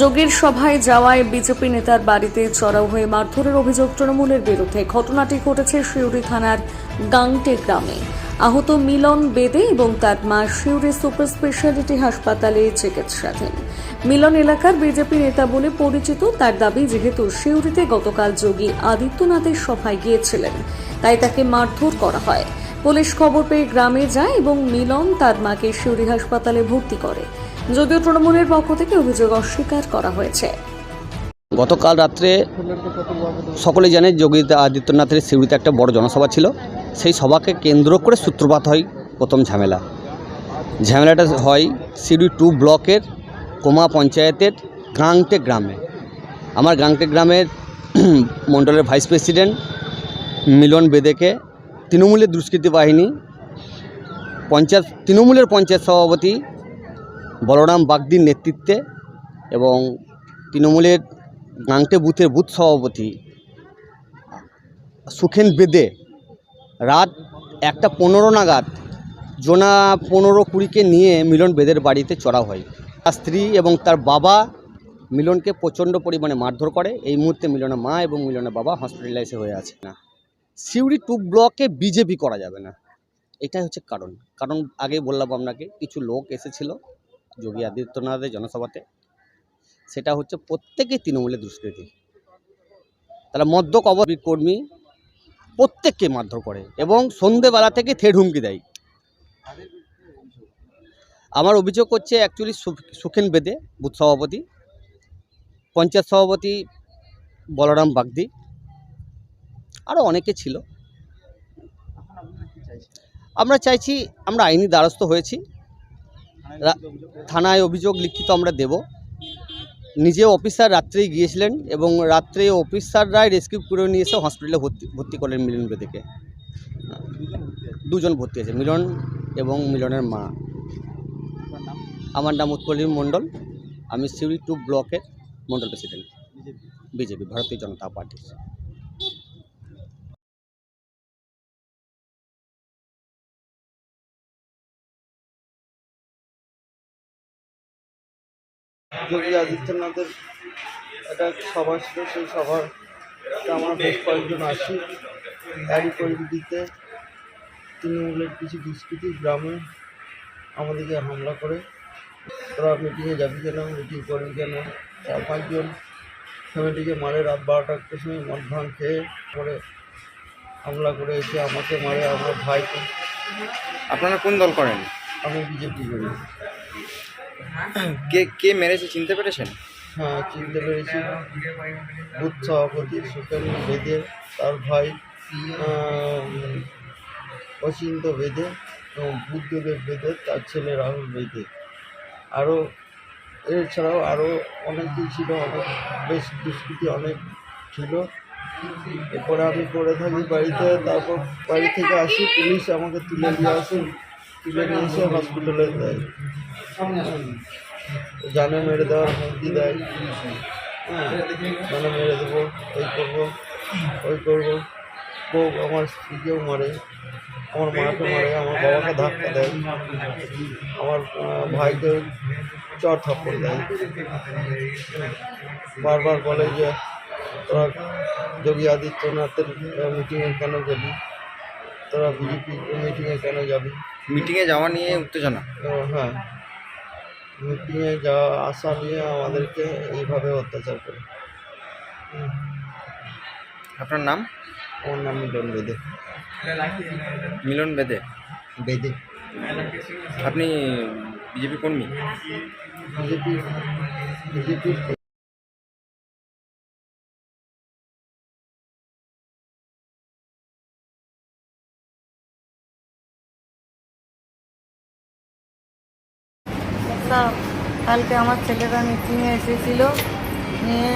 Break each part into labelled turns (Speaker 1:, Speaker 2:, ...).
Speaker 1: যোগীর সভায় যাওয়ায় বিজেপি নেতার বাড়িতে চড়াও হয়ে মারধরের অভিযোগ তৃণমূলের বিরুদ্ধে। ঘটনাটি ঘটেছে শিউরি থানার গাংটে গ্রামে। আহত মিলন বেদে এবং তার মা শিউরি সুপার স্পেশালিটি হাসপাতালে চিকিৎসাধীন। মিলন এলাকার বিজেপি নেতা বলে পরিচিত, তার দাবি যেহেতু শিউরিতে গতকাল যোগী আদিত্যনাথের সভায় গিয়েছিলেন, তাই তাকে মারধর করা হয়। পুলিশ খবর পেয়ে গ্রামে যায় এবং মিলন তার মাকে শিউরি হাসপাতালে ভর্তি করে। যদিও তৃণমূলের পক্ষ থেকে অভিযোগ অস্বীকার করা হয়েছে।
Speaker 2: গতকাল রাত্রে সকলে জানে যোগী আদিত্যনাথের সিউড়িতে একটা বড় জনসভা ছিল। সেই সভাকে কেন্দ্র করে সূত্রপাত হয় প্রথম ঝামেলা। ঝামেলাটা হয় সিউড়ি টু ব্লকের কোমা পঞ্চায়েতের গাংটে গ্রামে। আমার গাংটে গ্রামের মণ্ডলের ভাইস প্রেসিডেন্ট মিলন বেদেকে তৃণমূলের দুষ্কৃতী বাহিনী, পঞ্চায়েত, তৃণমূলের পঞ্চায়েত সভাপতি বলরাম বাগদির নেতৃত্বে এবং তৃণমূলের গাংটে বুথের বুথ সভাপতি সুখেন বেদে রাত একটা পনেরো নাগাদ জোনা পনেরো কুড়িকে নিয়ে মিলন বেদের বাড়িতে চড়া হয়। তার স্ত্রী এবং তার বাবা মিলনকে প্রচণ্ড পরিমাণে মারধর করে। এই মুহূর্তে মিলনের মা এবং মিলনের বাবা হসপিটালাইজে হয়ে আছে। না সিউড়ি টু ব্লকে বিজেপি করা যাবে না। এটাই হচ্ছে কারণ। কারণ আগে বললাম আপনাকে, কিছু লোক এসেছিল যোগী আদিত্যনাথের জনসভাতে। সেটা হচ্ছে প্রত্যেকেই তৃণমূলের দুষ্কৃতী। তারা মদ্যক অবধি কর্মী প্রত্যেককে মারধর করে এবং সন্ধেবেলা থেকে থেট হুমকি দেয়। আমার অভিযোগ হচ্ছে অ্যাকচুয়ালি সুখেন বেদে বুথ সভাপতি, পঞ্চায়েত সভাপতি বলরাম বাগদি আরও অনেকে ছিল। আমরা চাইছি, আমরা আইনি দ্বারস্থ হয়েছি। থানায় অভিযোগ লিখিত আমরা দেব। নিজে অফিসার রাত্রেই গিয়েছিলেন এবং রাত্রে অফিসাররাই রেস্কিউ করে নিয়ে এসে হসপিটালে ভর্তি ভর্তি করলেন মিলন বেদেকে। দুজন ভর্তি আছে মিলন এবং মিলনের মা। আমার নাম উৎপলীন মণ্ডল। আমি সিউড়ি টু ব্লকের মণ্ডল প্রেসিডেন্ট। বিজেপি, ভারতীয় জনতা পার্টি
Speaker 3: যোগী আদিত্যনাথের একটা সভা ছিল সেই সভার আমরা বেশ কয়েকজন আসি। তারই পরিপ্রেক্ষিতে তৃণমূলের কিছু দুষ্কৃতী গ্রামে আমাদেরকে হামলা করে। তোরা মিটিংয়ে যাবি কেন? মিটিং করবি কেন? চার পাঁচজন ফ্যামিলিকে মারে রাত বারোটা একটার সময় মদ ভাঙ খেয়ে পরে হামলা করে এসে আমাকে মারে। আমার ভাইকে
Speaker 4: আপনারা কোন দল করেন?
Speaker 3: আমি বিজেপি করি।
Speaker 4: কে কে মেরেছে চিনতে পেরেছেন?
Speaker 3: হ্যাঁ চিনতে পেরেছি। বুথ সভাপতি সুখেন বেদে, তার ভাই অচিন্ত বেদে এবং বুদ্ধদেব বেদে, তার ছেলে রাহুল বেদে। আরও এছাড়াও আরও অনেকেই ছিল, অনেক, বেশ দুষ্কৃতি অনেক ছিল। এরপরে আমি পড়ে থাকি বাড়িতে, তারপর বাড়ি থেকে আসি, পুলিশ আমাকে তুলে নিয়ে আসে। হসপিটালে দেয়। জানে মেরে দেওয়ার হুমকি দেয়। হ্যাঁ জানে মেরে দেবো, ওই করব ওই করব। বউ, আমার স্ত্রীকেও মারে। আমার মাকে মারে, আমার বাবাকে ধাক্কা দেয়। আমার ভাইকে চর থাপ্পড় দেয়। বারবার বলে যে, তোরা যোগী আদিত্যনাথের মিটিংয়ে কেন গেলি? তোরা বিজেপি মিটিংয়ে কেন যাবি?
Speaker 4: মিটিংয়ে যাওয়া নিয়ে উত্তেজনা?
Speaker 3: হ্যাঁ। মিটিংয়ে যাওয়া আসা নিয়ে আমাদেরকে এইভাবে অত্যাচার করে।
Speaker 4: আপনার নাম?
Speaker 3: আমার নাম মিলন বেদে।
Speaker 4: মিলন বেদে?
Speaker 3: বেদে।
Speaker 4: আপনি বিজেপি কর্মী?
Speaker 3: বিজেপি বিজেপির
Speaker 5: স্যার কালকে আমার ছেলেরা মিটিংয়ে এসেছিল। নিয়ে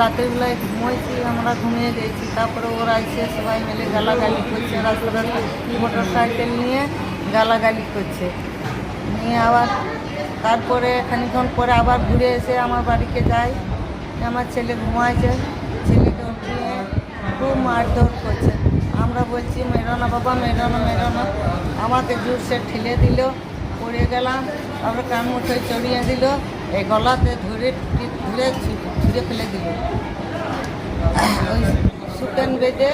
Speaker 5: রাতের বেলায় ঘুমোইছি আমরা ঘুমিয়ে গেছি। তারপরে ওরা এসে সবাই মিলে গালাগালি করছে রাস্তা রাস্তা মোটর সাইকেল নিয়ে গালাগালি করছে। নিয়ে আবার তারপরে খানিক্ষণ পরে আবার ঘুরে এসে আমার বাড়িতে যাই আমার ছেলে ঘুমাইছে, ছেলেকে নিয়ে খুব মারধর করছে। আমরা বলছি, মেরো না বাবা, মেরো না মেরো না। আমাকে ঠেলে দিল। পড়ে গেলাম তারপরে মুঠোয় চড়িয়ে দিল এই গলাতে ধরে ধরে ছুঁড়ে ফেলে দিল। ওই সুকেন বেদে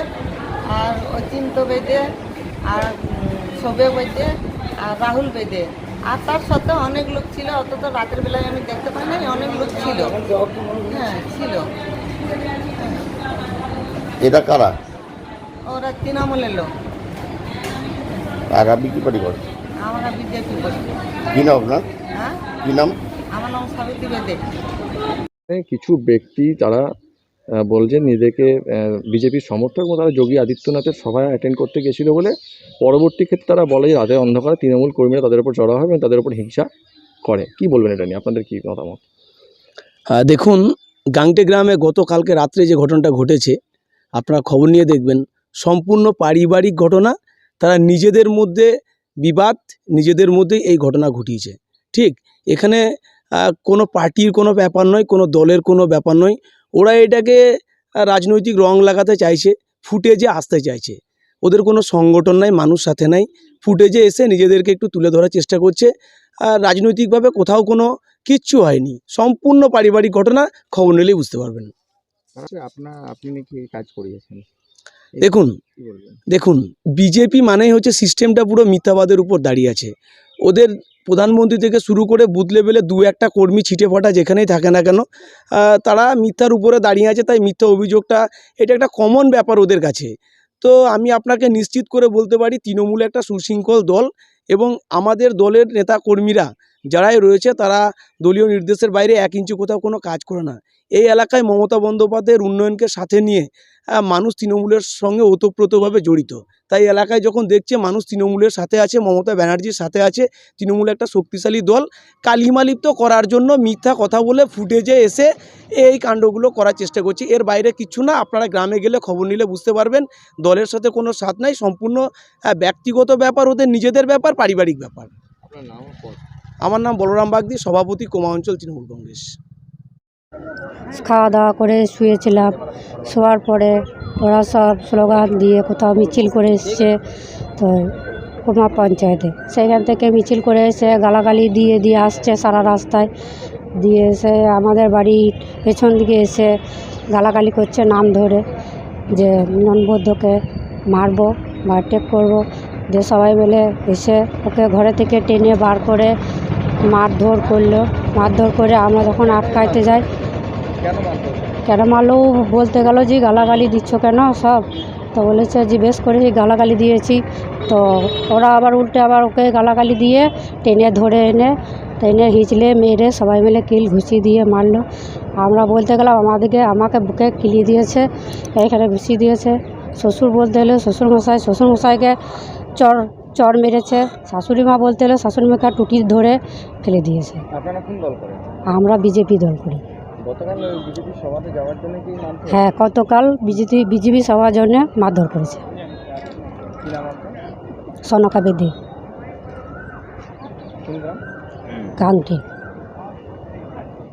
Speaker 5: আর অচিন্ত বেদে আর সবে বেদে আর রাহুল বেদে। আর তার সাথে অনেক লোক ছিল অত তো রাতের বেলায় আমি দেখতে পাই না অনেক লোক ছিল। হ্যাঁ ছিল।
Speaker 6: এটা কারা?
Speaker 5: ওরা তৃণমূলের লোক।
Speaker 6: আর আপনি কি পার্টি করেন
Speaker 5: আমরা বিজেপি করি
Speaker 6: কি নাম আপনার?
Speaker 5: হ্যাঁ?
Speaker 6: কি নাম?
Speaker 5: আমার নাম সাবিত্রী বেদে।
Speaker 7: কিছু ব্যক্তি তারা বলছেন নিজেকে বিজেপির সমর্থক এবং তারা যোগী আদিত্যনাথের সভায় অ্যাটেন্ড করতে গেছিল বলে পরবর্তী ক্ষেত্রে তারা বলে যে রাতের অন্ধকারে তৃণমূল কর্মীরা তাদের উপর চড়া হবে এবং তাদের উপর হিংসা করে। কি বলবেন এটা নিয়ে? আপনাদের কি মতামত?
Speaker 8: দেখুন গাংটে গ্রামে গতকালকে রাত্রে যে ঘটনাটা ঘটেছে আপনারা খবর নিয়ে দেখবেন সম্পূর্ণ পারিবারিক ঘটনা। তারা নিজেদের মধ্যে বিবাদ নিজেদের মধ্যেই এই ঘটনা ঘটিয়েছে। ঠিক? এখানে কোনো পার্টির কোনো ব্যাপার নয়, কোনো দলের কোনো ব্যাপার নয়। ওরা এটাকে রাজনৈতিক রং লাগাতে চাইছে, ফুটেজে আসতে চাইছে। ওদের কোনো সংগঠন নাই, মানুষ সাথে নাই। ফুটেজে এসে নিজেদেরকে একটু তুলে ধরার চেষ্টা করছে। আর রাজনৈতিকভাবে কোথাও কোনো কিচ্ছু হয়নি। সম্পূর্ণ পারিবারিক ঘটনা খবর নিলেই বুঝতে পারবেন।
Speaker 7: আপনার আপনি নাকি কাজ করিয়েছেন।
Speaker 8: দেখুন দেখুন বিজেপি মানেই হচ্ছে সিস্টেমটা পুরো মিথ্যাবাদের উপর দাঁড়িয়ে আছে। ওদের প্রধানমন্ত্রী থেকে শুরু করে বুথ লেভেলে দু একটা কর্মী ছিটে ফোটা যেখানেই থাকে না কেন তারা মিথ্যার উপরে দাঁড়িয়ে আছে তাই মিথ্যা অভিযোগটা এটা একটা কমন ব্যাপার ওদের কাছে। তো আমি আপনাকে নিশ্চিত করে বলতে পারি তৃণমূল একটা সুশৃঙ্খল দল এবং আমাদের দলের নেতা কর্মীরা যারাই রয়েছে তারা দলীয় নির্দেশের বাইরে এক ইঞ্চি কোথাও কোনো কাজ করে না। এই এলাকায় মমতা বন্দ্যোপাধ্যায়ের উন্নয়নকে সাথে নিয়ে মানুষ তৃণমূলের সঙ্গে ওতপ্রোতভাবে জড়িত। তাই এলাকায় যখন দেখছে মানুষ তৃণমূলের সাথে আছে, মমতা ব্যানার্জির সাথে আছে, তৃণমূল একটা শক্তিশালী দল, কালিমালিপ্ত করার জন্য মিথ্যা কথা বলে ফুটেজে এসে এই কাণ্ডগুলো করার চেষ্টা করছে। এর বাইরে কিচ্ছু না, আপনারা গ্রামে গেলে খবর নিলে বুঝতে পারবেন, দলের সাথে কোনো সাথ নাই, সম্পূর্ণ ব্যক্তিগত ব্যাপার, ওদের নিজেদের ব্যাপার, পারিবারিক ব্যাপার।
Speaker 7: আপনার নাম।
Speaker 8: আমার নাম বলরাম বাগদি, সভাপতি কোমা অঞ্চল তৃণমূল কংগ্রেস।
Speaker 9: খাওয়া দাওয়া করে শুয়েছিলাম, শোয়ার পরে ওরা সব স্লোগান দিয়ে কোথাও মিছিল করে এসছে, তো কোমা পঞ্চায়েতে। সেখান থেকে মিছিল করে এসে গালাগালি দিয়ে দিয়ে আসছে সারা রাস্তায়। দিয়ে এসে আমাদের বাড়ির পেছন দিকে এসে গালাগালি করছে নাম ধরে, যে মিলন বৌদ্ধকে মারবো বা টেক করব। দিয়ে সবাই মিলে এসে ওকে ঘরে থেকে টেনে বার করে মারধর করল। মারধর করে আমরা যখন আটকাইতে যাই,
Speaker 7: কেন মানতে
Speaker 9: মারলো? বলতে গেল যে, গালাগালি দিচ্ছ কেন সব? তো বলেছে যে, বেশ করে গালাগালি দিয়েছি। তো ওরা আবার উল্টে আবার ওকে গালাগালি দিয়ে টেনে ধরে এনে, টেনে হিঁচলে মেরে সবাই মিলে কিল ঘুষি দিয়ে মারলো। আমরা বলতে গেলাম, আমাদেরকে, আমাকে বুকে কিলি দিয়েছে এখানে ঘুষি দিয়েছে। শ্বশুর বলতে হলে শ্বশুরমশাই, শ্বশুরমশাইকে চর চর মেরেছে। শাশুড়ি মা বলতে হলে শাশুড়ি মাকে টুটি ধরে ফেলে দিয়েছে। আমরা বিজেপি দল করি। হ্যাঁ গতকাল বিজেপি বিজেপি সভার জন্য মারধর করেছে। সনকা বেদি। কান্তি